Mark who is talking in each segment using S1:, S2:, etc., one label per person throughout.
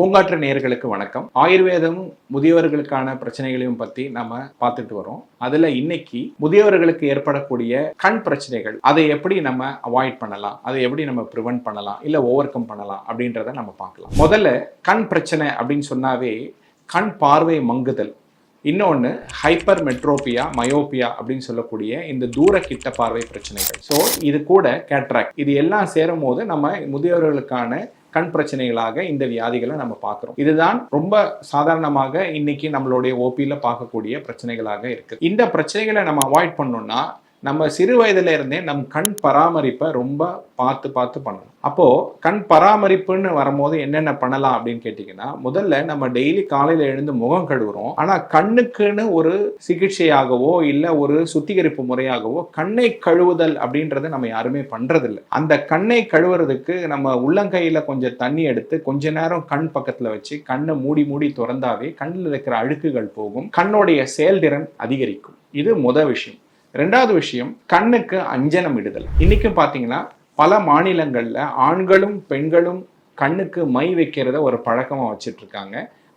S1: பூங்காற்று நேர்களுக்கு வணக்கம். ஆயுர்வேதம் முதியவர்களுக்கான பிரச்சனைகளையும் பத்தி நம்ம பார்த்துட்டு வரோம். அதுல இன்னைக்கு முதியவர்களுக்கு ஏற்படக்கூடிய கண் பிரச்சனைகள் அதை எப்படி நம்ம அவாய்ட் பண்ணலாம் அதை எப்படி நம்ம ப்ரிவென்ட் பண்ணலாம் இல்ல ஓவர் கம் பண்ணலாம் அப்படின்றத நம்ம பார்க்கலாம். முதல்ல கண் பிரச்சனை அப்படின்னு சொன்னாவே கண் பார்வை மங்குதல். இன்னொன்று ஹைப்பர் மெட்ரோபியா மயோபியா அப்படின்னு சொல்லக்கூடிய இந்த தூர கிட்ட பார்வை பிரச்சனைகள். ஸோ இது கூட கேட்ராக் இது எல்லாம் சேரும் போது நம்ம முதியவர்களுக்கான கண் பிரச்சனைகளாக இந்த வியாதிகளை நம்ம பார்க்குறோம். இதுதான் ரொம்ப சாதாரணமாக இன்னைக்கு நம்மளுடைய ஓபியில் பார்க்கக்கூடிய பிரச்சனைகளாக இருக்கு. இந்த பிரச்சனைகளை நம்ம அவாய்ட் பண்ணோம்னா நம்ம சிறு வயதுல இருந்தே நம் கண் பராமரிப்பை ரொம்ப பார்த்து பார்த்து பண்ணணும். அப்போ கண் பராமரிப்புன்னு வரும்போது என்னென்ன பண்ணலாம் அப்படின்னு கேட்டிங்கன்னா முதல்ல நம்ம டெய்லி காலையில எழுந்து முகம் கழுவுறோம். ஆனா கண்ணுக்குன்னு ஒரு சிகிச்சையாகவோ இல்ல ஒரு சுத்திகரிப்பு முறையாகவோ கண்ணை கழுவுதல் அப்படின்றத நம்ம யாருமே பண்ணுறதில்ல அந்த கண்ணை கழுவுறதுக்கு நம்ம உள்ளங்கையில கொஞ்சம் தண்ணி எடுத்து கொஞ்ச நேரம் கண் பக்கத்துல வச்சு கண்ணை மூடி மூடி திறந்தாவே கண்ணில் இருக்கிற அழுக்குகள் போகும். கண்ணுடைய செயல்திறன் அதிகரிக்கும். இது முத விஷயம். ரெண்டாவது விஷயம் கண்ணுக்கு அஞ்சனம் இடுதல். இன்னைக்கும் பார்த்தீங்கன்னா பல மாநிலங்களில் ஆண்களும் பெண்களும் கண்ணுக்கு மை வைக்கிறத ஒரு பழக்கமாக வச்சுட்டு இருக்காங்க.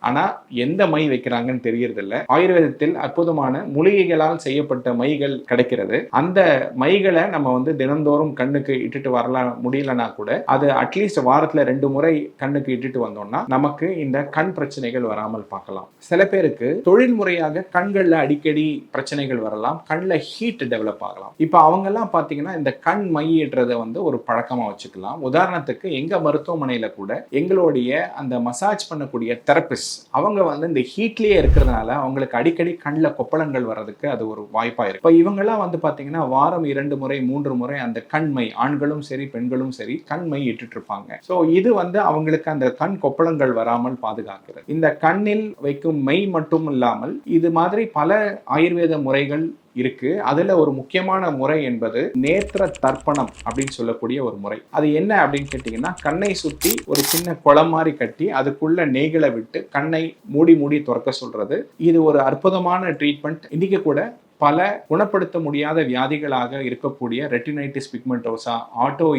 S1: ஆனால் எந்த மை வைக்கிறாங்கன்னு தெரியறதில்ல. ஆயுர்வேதத்தில் அற்புதமான மூலிகைகளால் செய்யப்பட்ட மைகள் கிடைக்கிறது. அந்த மைகளை நம்ம வந்து தினந்தோறும் கண்ணுக்கு இட்டுட்டு வரலாம் முடியலனா கூட அது அட்லீஸ்ட் வாரத்தில் ரெண்டு முறை கண்ணுக்கு இட்டுட்டு வந்தோம்னா நமக்கு இந்த கண் பிரச்சனைகள் வராமல் பார்க்கலாம். சில பேருக்கு தொழில் முறையாக கண்களில் அடிக்கடி பிரச்சனைகள் வரலாம் கண்ணில் ஹீட் டெவலப் ஆகலாம். இப்போ அவங்கெல்லாம் பார்த்தீங்கன்னா இந்த கண் மையிடுறதை வந்து ஒரு பழக்கமாக வச்சுக்கலாம். உதாரணத்துக்கு எங்கள் மருத்துவமனையில் கூட எங்களுடைய அந்த மசாஜ் பண்ணக்கூடிய தெரப்பிஸ்ட் அவங்க வந்து இந்த ஹீட்லயே இருக்கிறதுனால அவங்களுக்கு அடிக்கடி கண்ணில் கொப்பளங்கள் வர்றதுக்கு அது ஒரு வாய்ப்பாக இருக்கு. இப்போ இவங்கெல்லாம் வந்து பார்த்தீங்கன்னா வாரம் இரண்டு முறை மூன்று முறை அந்த கண்மை ஆண்களும் சரி பெண்களும் சரி கண்மை இட்டுட்டு இருப்பாங்க. ஸோ இது வந்து அவங்களுக்கு அந்த கண் கொப்பளங்கள் வராமல் பாதுகாக்கிறது. இந்த கண்ணில் வைக்கும் மெய் மட்டும் இல்லாமல் இது மாதிரி பல ஆயுர்வேத முறைகள் இருக்கு. அதுல ஒரு முக்கியமான முறை என்பது நேத்திர தர்ப்பணம் அப்படின்னு சொல்லக்கூடிய ஒரு முறை. அது என்ன அப்படின்னு கேட்டீங்கன்னா கண்ணை சுற்றி ஒரு சின்ன குளம் மாதிரி கட்டி அதுக்குள்ள நெய்களை விட்டு கண்ணை மூடி மூடி திறக்க சொல்றது. இது ஒரு அற்புதமான ட்ரீட்மெண்ட் இன்னைக்கு கூட பல குணப்படுத்த முடியாத வியாதிகளாக இருக்கக்கூடிய retinitis pigmentosa auto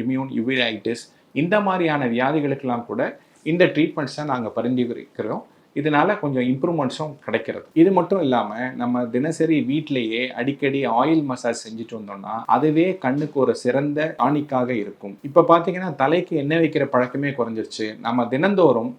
S1: immune uveitis இந்த மாதிரியான வியாதிகளுக்கெல்லாம் கூட இந்த ட்ரீட்மெண்ட்ஸை நாங்கள் பரிந்துரைக்கிறோம். இதனால கொஞ்சம் இம்ப்ரூவ்மெண்ட்ஸும் கிடைக்கிறது. இது மட்டும் இல்லாமல் நம்ம தினசரி வீட்டிலேயே அடிக்கடி ஆயில் மசாஜ் செஞ்சுட்டு வந்தோம்னா அதுவே கண்ணுக்கு ஒரு சிறந்த டானிக்காக இருக்கும். இப்போ பார்த்தீங்கன்னா தலைக்கு எண்ணெய் வைக்கிற பழக்கமே குறைஞ்சிருச்சு. நம்ம தினந்தோறும்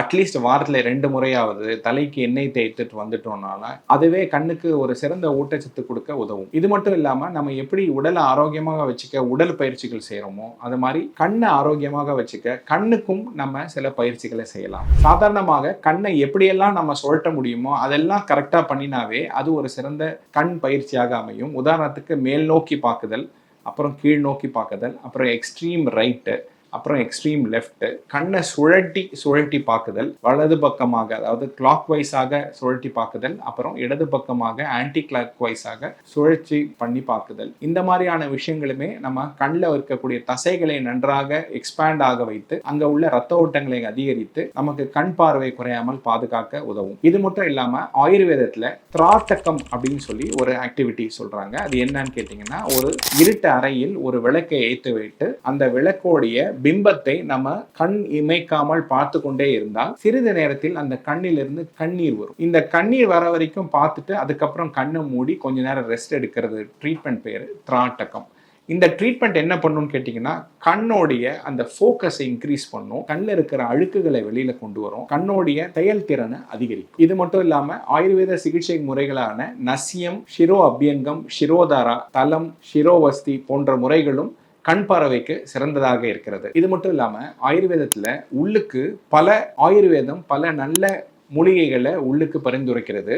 S1: அட்லீஸ்ட் வாரத்தில் ரெண்டு முறையாவது தலைக்கு எண்ணெய் தேய்த்துட்டு வந்துட்டோம்னால அதுவே கண்ணுக்கு ஒரு சிறந்த ஊட்டச்சத்து கொடுக்க உதவும். இது மட்டும் இல்லாமல் நம்ம எப்படி உடலை ஆரோக்கியமாக வச்சுக்க உடல் பயிற்சிகள் செய்கிறோமோ அது மாதிரி கண்ணை ஆரோக்கியமாக வச்சுக்க கண்ணுக்கும் நம்ம சில பயிற்சிகளை செய்யலாம். சாதாரணமாக கண்ணை எப்படியெல்லாம் நம்ம சுழட்ட முடியுமோ அதெல்லாம் கரெக்டாக பண்ணினாவே அது ஒரு சிறந்த கண் பயிற்சியாக அமையும். உதாரணத்துக்கு மேல் நோக்கி பார்க்குதல் அப்புறம் கீழ் நோக்கி பார்க்குதல் அப்புறம் எக்ஸ்ட்ரீம் ரைட்டு அப்புறம் எக்ஸ்ட்ரீம் லெஃப்ட் கண்ணை சுழட்டி சுழட்டி பார்க்குதல் வலது பக்கமாக அதாவது கிளாக் வைஸாக சுழட்டி பார்க்குதல் அப்புறம் இடது பக்கமாக ஆன்டி கிளாக் வைஸாக சுழற்சி பண்ணி பார்க்குதல் இந்த மாதிரியான விஷயங்களுமே நம்ம கண்ணில் இருக்கக்கூடிய தசைகளை நன்றாக எக்ஸ்பேண்ட் ஆக வைத்து அங்கே உள்ள ரத்த ஓட்டங்களை அதிகரித்து நமக்கு கண் பார்வை குறையாமல் பாதுகாக்க உதவும். இது மட்டும் இல்லாமல் ஆயுர்வேதத்தில் திராட்டக்கம் அப்படின்னு சொல்லி ஒரு ஆக்டிவிட்டி சொல்கிறாங்க அது என்னன்னு கேட்டிங்கன்னா ஒரு இருட்டு அறையில் ஒரு விளக்கை ஏற்றி வைத்து அந்த விளக்கோடைய பிம்பத்தை நம்ம கண் இமைக்காமல் பார்த்து கொண்டே இருந்தால் சிறிது நேரத்தில் அந்த கண்ணிலிருந்து கண்ணீர் வரும். இந்த கண்ணீர் வர வரைக்கும் பார்த்துட்டு அதுக்கப்புறம் கண்ணை மூடி கொஞ்ச நேரம் ரெஸ்ட் எடுக்கிறது ட்ரீட்மெண்ட் பேர் திராட்டகம். இந்த ட்ரீட்மெண்ட் என்ன பண்ணுன்னு கேட்டிங்கன்னா கண்ணோடைய அந்த ஃபோக்கஸை இன்க்ரீஸ் பண்ணும். கண்ணில் இருக்கிற அழுக்குகளை வெளியில் கொண்டு வரும். கண்ணோடைய செயல்திறனை அதிகரிக்கும். இது மட்டும் இல்லாமல் ஆயுர்வேத சிகிச்சை முறைகளான நசியம் ஷிரோ அபியங்கம் ஷிரோதாரா தலம் ஷிரோவஸ்தி போன்ற முறைகளும் கண் பார்வைக்கு சிறந்ததாக இருக்கிறது. இது மட்டும் இல்லாமல் ஆயுர்வேதத்தில் உள்ளுக்கு பல ஆயுர்வேதம் பல நல்ல மூலிகைகளை உள்ளுக்கு பரிந்துரைக்கிறது.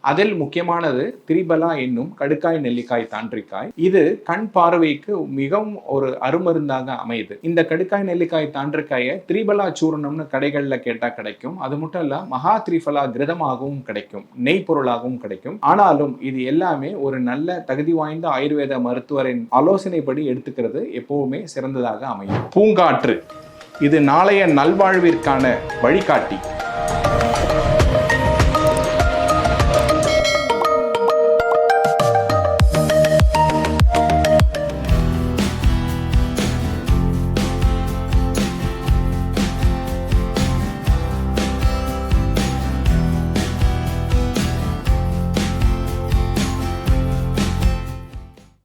S1: அதில் முக்கியமானது திரிபலா என்னும் கடுக்காய் நெல்லிக்காய் தாண்டிக்காய் இது கண் பார்வைக்கு மிகவும் ஒரு அருமருந்தாக அமையுது. இந்த கடுக்காய் நெல்லிக்காய் தாண்டிக்காயை திரிபலா சூரணம்னு கடைகளில் கேட்டால் கிடைக்கும். அது மட்டும் இல்ல மகா திரிபலா கிரதமாகவும் கிடைக்கும். நெய் பொருளாகவும் கிடைக்கும். ஆனாலும் இது எல்லாமே ஒரு நல்ல தகுதி வாய்ந்த ஆயுர்வேத மருத்துவரின் ஆலோசனைப்படி எடுத்துக்கிறது. எப்பவுமே சிறந்ததாக அமையும். பூங்காற்று. இது நாளைய நல்வாழ்விற்கான வழிகாட்டி.